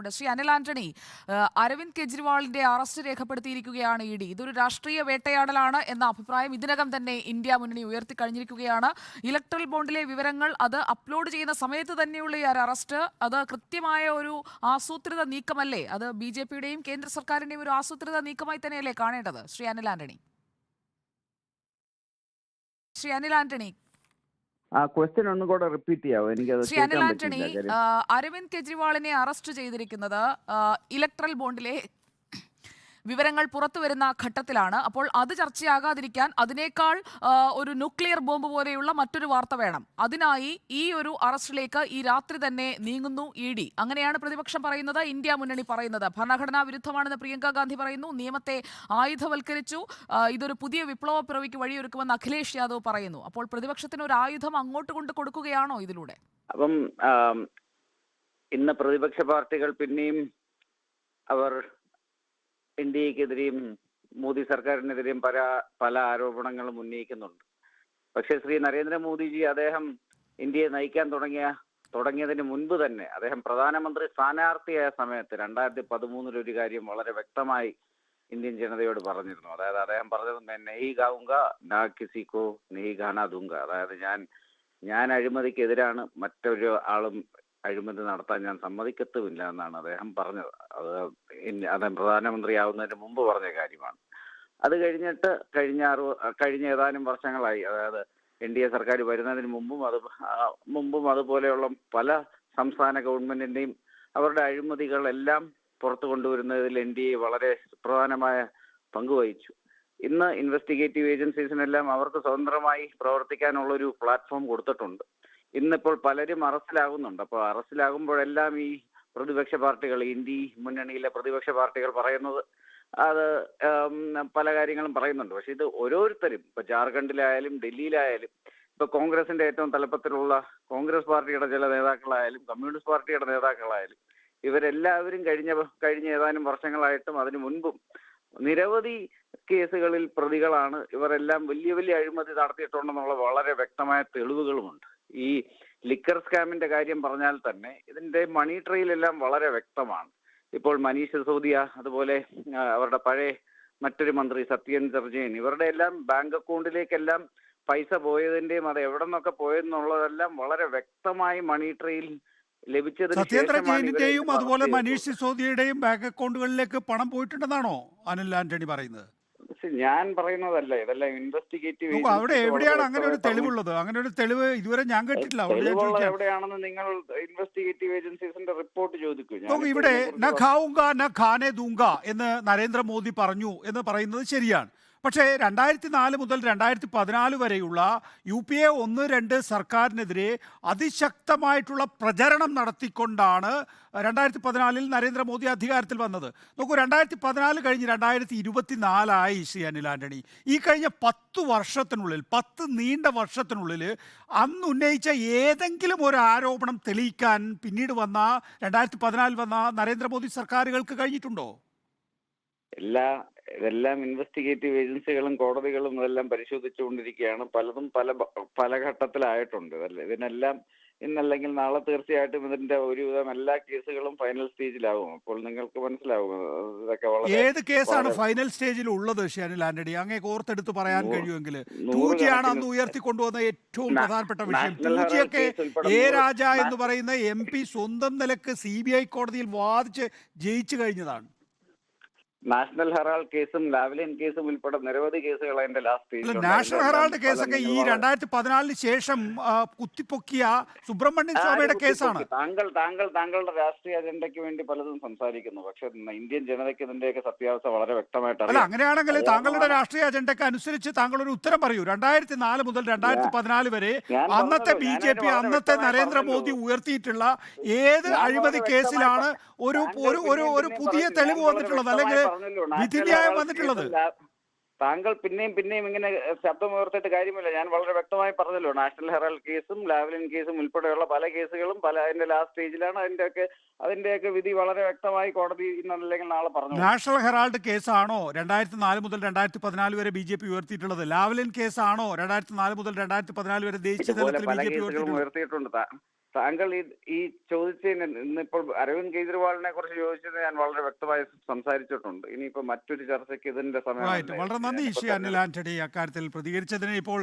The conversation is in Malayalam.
ഉണ്ട്. ശ്രീ അനിൽ ആന്റണി അരവിന്ദ് കെജ്രിവാളിന്റെ അറസ്റ്റ് രേഖപ്പെടുത്തിയിരിക്കുകയാണ് ഇ ഡി. ഇതൊരു രാഷ്ട്രീയ വേട്ടയാടലാണ് എന്ന അഭിപ്രായം ഇതിനകം തന്നെ ഇന്ത്യ മുന്നണി ഉയർത്തി കഴിഞ്ഞിരിക്കുകയാണ്. ഇലക്ട്രൽ ബോണ്ടിലെ വിവരങ്ങൾ അത് അപ്ലോഡ് ചെയ്യുന്ന സമയത്ത് തന്നെയുള്ള ഈ ഒരു അറസ്റ്റ്. അത് കൃത്യമായ ഒരു ആസൂത്രിത നീക്കമല്ലേ? അത് ബി ജെ പിയുടെയും കേന്ദ്ര സർക്കാരിന്റെയും ഒരു ആസൂത്രിത നീക്കമായി തന്നെയല്ലേ കാണേണ്ടത്? ശ്രീ അനിൽ ആന്റണി. ശ്രീ അനിൽ ആന്റണി ആ ക്വസ്റ്റ്യൻ ഒന്നും കൂടെ റിപ്പീറ്റ് ചെയ്യാവോ? എനിക്കത് ശ്രീ അനിൽ കേൾക്കാൻ ആന്റണി പറ്റില്ല കാര്യം. ആ, അരവിന്ദ് കെജ്രിവാളിനെ അറസ്റ്റ് ചെയ്തിരിക്കുന്നത് ആ, ഇലക്ട്രൽ ബോണ്ടിലെ വിവരങ്ങൾ പുറത്തുവരുന്ന ഘട്ടത്തിലാണ്. അപ്പോൾ അത് ചർച്ചയാകാതിരിക്കാൻ അതിനേക്കാൾ ഒരു ന്യൂക്ലിയർ ബോംബ് പോലെയുള്ള മറ്റൊരു വാർത്ത വേണം. അതിനായി ഈ ഒരു അറസ്റ്റിലേക്ക് ഈ രാത്രി തന്നെ നീങ്ങുന്നു ഇ ഡി. അങ്ങനെയാണ് പ്രതിപക്ഷം പറയുന്നത്. ഇന്ത്യ മുന്നണി പറയുന്നത്. ഭരണഘടനാ വിരുദ്ധമാണെന്ന് പ്രിയങ്ക ഗാന്ധി പറയുന്നു. നിയമത്തെ ആയുധവൽക്കരിച്ചു. ഇതൊരു പുതിയ വിപ്ലവ പിറവിക്ക് വഴിയൊരുക്കുമെന്ന് അഖിലേഷ് യാദവ് പറയുന്നു. അപ്പോൾ പ്രതിപക്ഷത്തിന് ഒരു ആയുധം അങ്ങോട്ട് കൊണ്ട് കൊടുക്കുകയാണോ ഇതിലൂടെ? അപ്പം ഇന്ന് പ്രതിപക്ഷ പാർട്ടികൾ പിന്നെയും അവർ എൻ ഡി എക്കെതിരെയും മോദി സർക്കാരിനെതിരെയും പല പല ആരോപണങ്ങളും ഉന്നയിക്കുന്നുണ്ട്. പക്ഷേ ശ്രീ നരേന്ദ്രമോദിജി അദ്ദേഹം ഇന്ത്യയെ നയിക്കാൻ തുടങ്ങിയ തുടങ്ങിയതിന് മുൻപ് തന്നെ അദ്ദേഹം പ്രധാനമന്ത്രി സ്ഥാനാർത്ഥിയായ സമയത്ത് രണ്ടായിരത്തി പതിമൂന്നിൽ ഒരു കാര്യം വളരെ വ്യക്തമായി ഇന്ത്യൻ ജനതയോട് പറഞ്ഞിരുന്നു. അതായത് അദ്ദേഹം പറഞ്ഞത് മേ നെഹി ഗാവുങ്ക നാ കിസിക്കോ നെയ് ഗാനാ ദുങ്ക അതായത് ഞാൻ ഞാൻ അഴിമതിക്കെതിരാണ് മറ്റൊരു ആളും അഴിമതി നടത്താൻ ഞാൻ സമ്മതിക്കത്തുമില്ല എന്നാണ് അദ്ദേഹം പറഞ്ഞത്. അത് അദ്ദേഹം പ്രധാനമന്ത്രിയാവുന്നതിന് മുമ്പ് പറഞ്ഞ കാര്യമാണ്. അത് കഴിഞ്ഞിട്ട് കഴിഞ്ഞ അറു കഴിഞ്ഞ ഏതാനും വർഷങ്ങളായി അതായത് എൻ ഡി എ സർക്കാർ വരുന്നതിന് മുമ്പും അത് മുമ്പും അതുപോലെയുള്ള പല സംസ്ഥാന ഗവൺമെന്റിന്റെയും അവരുടെ അഴിമതികളെല്ലാം പുറത്തു കൊണ്ടുവരുന്നതിൽ എൻ ഡി എ വളരെ പ്രധാനമായ പങ്കുവഹിച്ചു ഇന്ന് ഇൻവെസ്റ്റിഗേറ്റീവ് ഏജൻസീസിനെല്ലാം അവർക്ക് സ്വതന്ത്രമായി പ്രവർത്തിക്കാനുള്ള ഒരു പ്ലാറ്റ്ഫോം കൊടുത്തിട്ടുണ്ട്. ഇന്നിപ്പോൾ പലരും അറസ്റ്റിലാകുന്നുണ്ട്. അപ്പോൾ അറസ്റ്റിലാകുമ്പോഴെല്ലാം ഈ പ്രതിപക്ഷ പാർട്ടികൾ ഇന്ത്യ മുന്നണിയിലെ പ്രതിപക്ഷ പാർട്ടികൾ പറയുന്നത് അത് പല കാര്യങ്ങളും പറയുന്നുണ്ട്. പക്ഷെ ഇത് ഓരോരുത്തരും ഇപ്പൊ ജാർഖണ്ഡിലായാലും ഡൽഹിയിലായാലും ഇപ്പൊ കോൺഗ്രസിന്റെ ഏറ്റവും തലപ്പത്തിലുള്ള കോൺഗ്രസ് പാർട്ടിയുടെ ചില നേതാക്കളായാലും കമ്മ്യൂണിസ്റ്റ് പാർട്ടിയുടെ നേതാക്കളായാലും ഇവരെല്ലാവരും കഴിഞ്ഞ കഴിഞ്ഞ ഏതാനും വർഷങ്ങളായിട്ടും അതിനു മുൻപും നിരവധി കേസുകളിൽ പ്രതികളാണ് ഇവരെല്ലാം വലിയ വലിയ അഴിമതി നടത്തിയിട്ടുണ്ടെന്നുള്ള വളരെ വ്യക്തമായ തെളിവുകളുമുണ്ട്. ഈ ലിക്കർ സ്കാമിന്റെ കാര്യം പറഞ്ഞാൽ തന്നെ ഇതിന്റെ മണി ട്രെയിലെല്ലാം വളരെ വ്യക്തമാണ് ഇപ്പോൾ മനീഷ് സിസോദിയ അതുപോലെ അവരുടെ പഴയ മറ്റൊരു മന്ത്രി സത്യൻ സർജയൻ ഇവരുടെ എല്ലാം ബാങ്ക് അക്കൗണ്ടിലേക്കെല്ലാം പൈസ പോയതിന്റെയും അത് എവിടെ നിന്നൊക്കെ പോയെന്നുള്ളതെല്ലാം വളരെ വ്യക്തമായി മണി ട്രെയിൽ ലഭിച്ചത് സത്യേന്ദ്ര ശേഷമാണ് ജെയിനിന്റെയും അതുപോലെ മനീഷ്. സിസോദിയുടെയും ബാങ്ക് അക്കൗണ്ടുകളിലേക്ക് പണം പോയിട്ടുണ്ടെന്നാണോ അനിൽ ആന്റണി പറയുന്നത് പക്ഷെ ഞാൻ പറയുന്നതല്ല. ഇതെല്ലാം ഇൻവെസ്റ്റിഗേറ്റീവ് അവിടെ എവിടെയാണ് അങ്ങനെ ഒരു തെളിവുള്ളത്? അങ്ങനെ ഒരു തെളിവ് ഇതുവരെ ഞാൻ കേട്ടിട്ടില്ല. എവിടെയാണെന്ന് നിങ്ങൾ ഇൻവെസ്റ്റിഗേറ്റീവ് ഏജൻസീസിന്റെ റിപ്പോർട്ട് ചോദിക്കും. ഇവിടെ ന ഖാവുങ്ക ന ഖാനെ ദൂങ്ക എന്ന് നരേന്ദ്രമോദി പറഞ്ഞു എന്ന് പറയുന്നത് ശരിയാണ്. പക്ഷേ രണ്ടായിരത്തി നാല് മുതൽ രണ്ടായിരത്തി പതിനാല് വരെയുള്ള യു പി എ ഒന്ന് രണ്ട് സർക്കാരിനെതിരെ അതിശക്തമായിട്ടുള്ള പ്രചരണം നടത്തിക്കൊണ്ടാണ് രണ്ടായിരത്തി പതിനാലിൽ നരേന്ദ്രമോദി അധികാരത്തിൽ വന്നത്. നോക്കൂ രണ്ടായിരത്തി പതിനാല് കഴിഞ്ഞ് രണ്ടായിരത്തി ഇരുപത്തിനാലായി ശ്രീ അനിൽ ആന്റണി. ഈ കഴിഞ്ഞ പത്ത് വർഷത്തിനുള്ളിൽ പത്ത് നീണ്ട വർഷത്തിനുള്ളിൽ അന്ന് ഉന്നയിച്ച ഏതെങ്കിലും ഒരു ആരോപണം തെളിയിക്കാൻ പിന്നീട് വന്ന രണ്ടായിരത്തി പതിനാലിൽ വന്ന നരേന്ദ്രമോദി സർക്കാരുകൾക്ക് കഴിഞ്ഞിട്ടുണ്ടോ? എല്ലാ ഇതെല്ലാം ഇൻവെസ്റ്റിഗേറ്റീവ് ഏജൻസികളും കോടതികളും ഇതെല്ലാം പരിശോധിച്ചുകൊണ്ടിരിക്കുകയാണ്. പലതും പല പല ഘട്ടത്തിലായിട്ടുണ്ട്. ഇതല്ല ഇതിനെല്ലാം ഇന്നല്ലെങ്കിൽ നാളെ തീർച്ചയായിട്ടും ഇതിന്റെ ഒരുവിധം എല്ലാ കേസുകളും ഫൈനൽ സ്റ്റേജിലാവും അപ്പോൾ നിങ്ങൾക്ക് മനസ്സിലാവും ഇതൊക്കെ വളരെ ഏത് കേസാണ് ഫൈനൽ സ്റ്റേജിൽ ഉള്ളത് ഷാനിൽ ആന്റണി? അങ്ങേ ഓർത്തെടുത്ത് പറയാൻ കഴിയുമെങ്കിൽ ടു അന്ന് ഉയർത്തിക്കൊണ്ടുവന്ന ഏറ്റവും പ്രധാനപ്പെട്ട വിഷയം. ടു നാഷണൽ ഹെറാൾഡ് ജിയൊക്കെ കേസ് ഉൾപ്പെടെ എ രാജ എന്ന് പറയുന്ന എം പി സ്വന്തം നിലയ്ക്ക് സി ബി ഐ കോടതിയിൽ വാദിച്ച് ജയിച്ചു കഴിഞ്ഞതാണ്. നാഷണൽ ഹെറാൾഡ് കേസും ലാവ്ലിൻ കേസും ഉൾപ്പെടെ നിരവധി കേസുകൾ അതിന്റെ ലാസ്റ്റ് നാഷണൽ ഹെറാൾഡ് കേസൊക്കെ ഈ രണ്ടായിരത്തി പതിനാലിന് ശേഷം കുത്തിപ്പൊക്കിയ സുബ്രഹ്മണ്യൻ സ്വാമിയുടെ കേസാണ്. താങ്കൾ താങ്കൾ താങ്കളുടെ രാഷ്ട്രീയ അജണ്ടയ്ക്ക് വേണ്ടി പലതും സംസാരിക്കുന്നു. പക്ഷെ ഇന്ത്യൻ ജനതയ്ക്ക് ഇതിന്റെയൊക്കെ സത്യാവസ്ഥ വളരെ വ്യക്തമായിട്ട് അല്ല അങ്ങനെയാണെങ്കിൽ താങ്കളുടെ രാഷ്ട്രീയ അജണ്ടയ്ക്ക് അനുസരിച്ച് താങ്കൾ ഒരു ഉത്തരം പറയൂ. രണ്ടായിരത്തി നാല് മുതൽ രണ്ടായിരത്തി പതിനാല് വരെ അന്നത്തെ ബി ജെ പി അന്നത്തെ നരേന്ദ്രമോദി ഉയർത്തിയിട്ടുള്ള ഏത് അഴിമതി കേസിലാണ് ഒരു ഒരു ഒരു പുതിയ. തെളിവ് വന്നിട്ടുള്ളത്? അല്ലെങ്കിൽ വിധിന്യായം വന്നിട്ടുള്ളത്. താങ്കൾ പിന്നെയും പിന്നെയും ഇങ്ങനെ ശബ്ദം ഉയർത്തിയിട്ട് കാര്യമില്ല. ഞാൻ വളരെ വ്യക്തമായി പറഞ്ഞല്ലോ നാഷണൽ ഹെറാൾഡ് കേസും ലാവ്ലിൻ കേസും ഉൾപ്പെടെയുള്ള പല കേസുകളും പല അതിന്റെ ലാസ്റ്റ് സ്റ്റേജിലാണ് അതിന്റെയൊക്കെ അതിന്റെയൊക്കെ വിധി വളരെ വ്യക്തമായി കോടതി ഇന്നല്ലെങ്കിൽ നാളെ പറഞ്ഞു. നാഷണൽ ഹെറാൾഡ് കേസാണോ രണ്ടായിരത്തി നാല് മുതൽ രണ്ടായിരത്തി പതിനാല് വരെ ബി ജെ പി ഉയർത്തിയിട്ടുള്ളത്? ലാവ്ലിൻ കേസാണോ രണ്ടായിരത്തി നാല് മുതൽ രണ്ടായിരത്തി പതിനാല് വരെ ദേശീയ തലത്തിൽ ബി ജെ പി ഉയർത്തിയിട്ടുണ്ട്. താങ്കൾ ഈ ഈ ചോദിച്ചതിന് ഇന്നിപ്പോൾ അരവിന്ദ് കെജ്രിവാളിനെ കുറിച്ച് ചോദിച്ചത് ഞാൻ വളരെ വ്യക്തമായി സംസാരിച്ചിട്ടുണ്ട്. ഇനിയിപ്പോ മറ്റൊരു ചർച്ചയ്ക്ക് ഇതിന്റെ സമയം വളരെ നന്ദി ശ്രീ അനിൽ ആന്റണി. അക്കാര്യത്തിൽ പ്രതികരിച്ചതിന് ഇപ്പോൾ